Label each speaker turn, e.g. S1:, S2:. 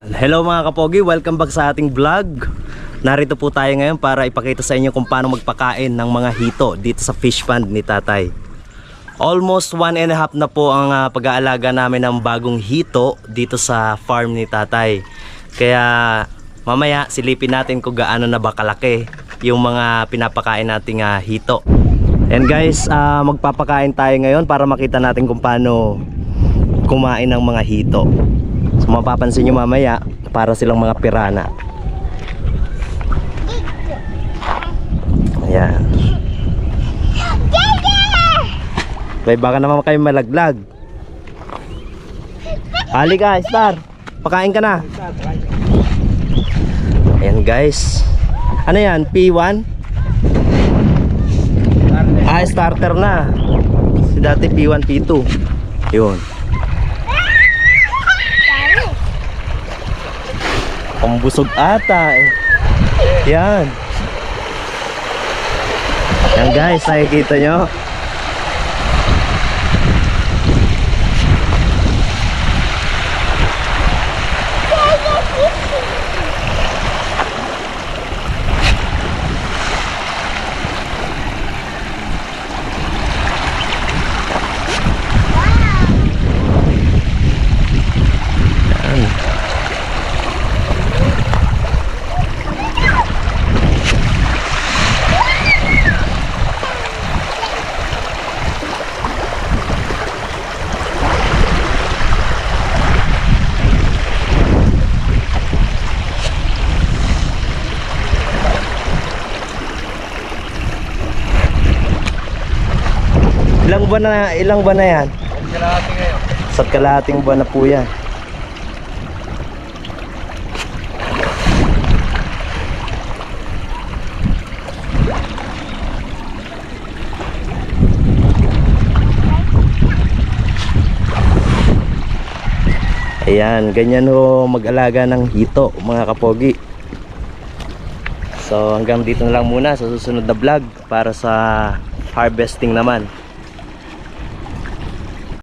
S1: Hello mga kapogi, welcome back sa ating vlog. Narito po tayo ngayon para ipakita sa inyo kung paano magpakain ng mga hito dito sa fish pond ni tatay. Almost one and a half na po ang ah, pag-aalaga namin ng bagong hito dito sa farm ni tatay. Kaya mamaya silipin natin kung gaano na ba kalaki yung mga pinapakain nating ah, hito. And guys, ah, magpapakain tayo ngayon para makita natin kung paano kumain ng mga hito. So mapapansin nyo mamaya, para silang mga pirana. Ayan. Bay, baka naman kayo malaglag. Halika, Star. Pakain ka na. Ayan guys. Ano yan? P1? Ah, starter na. Si dati P1, P2. Yun. Pambusog ata eh. Yan. Yan guys, nakikita nyo. Ilang buwan na, ilang buwan na yan?
S2: Kalahati ngayon.
S1: Sa kalahating buwan na po yan. Ayan, ganyan ho mag-alaga ng hito mga kapogi. So hanggang dito na lang muna sa susunod na vlog para sa harvesting naman.